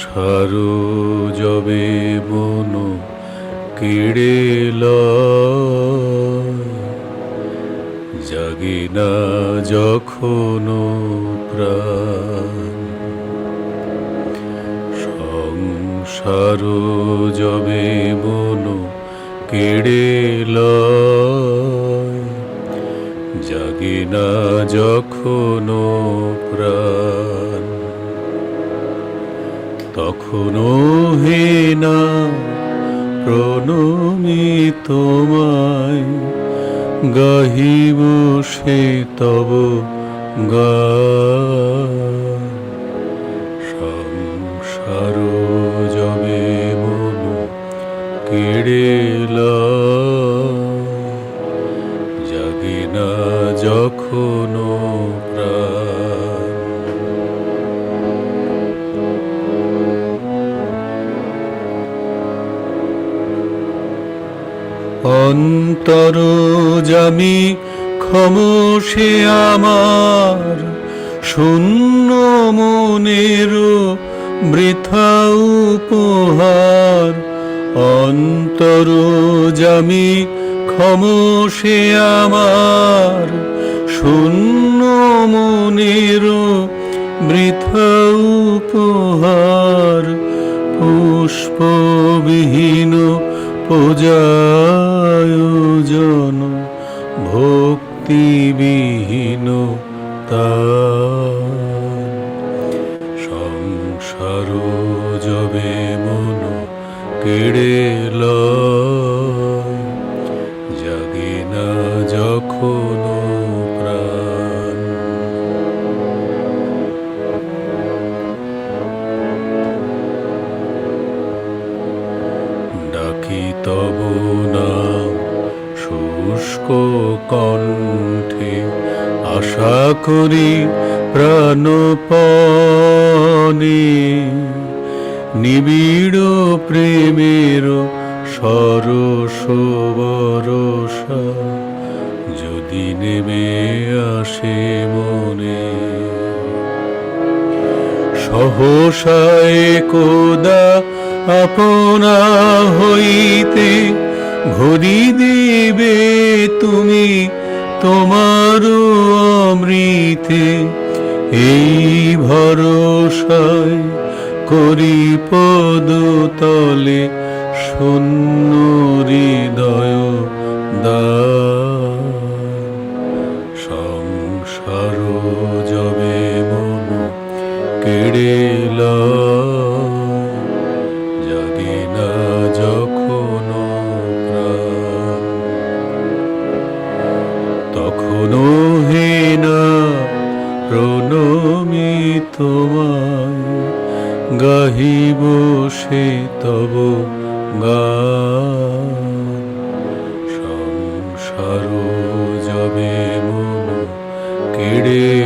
সংসার যবে মন কেড়ে জাগে না যখন প্রাণ। সংসার যবে মন কেড়ে জাগে না যখন প্রাণ। তখনও হে না প্রণমি তোমায়। গাহিব সে তব গান। সংসার যবে মন কেড়ে লয়, জাগে না যখন অন্তর জামি ক্ষমসে আমার, শূন্য মনের বৃথা উপহার। অন্তর জামি ক্ষমসে আমার, শূন্য মনের বৃথা উপহার। পুষ্পবিহীন পূজায়োজন তার। সংসার যবে মন কেড়ে জাগে না যখন প্রাণ। ডাকি তব নাম শুষ্ক কণ্ঠে আশা করি প্রাণপণে। নিবিড় প্রেমের সরস যদি নেমে আসে মনে। সহসায় কোদা আপনা হইতে ভরি দিবে তুমি তোমার অমৃতে এই ভরসায় করি পদ তলে শূন্য হৃদয় দা সংসার যবে মন কেড়ে তোমায় গাহিব সে তব গান। সংসার যাবে মন কেড়ে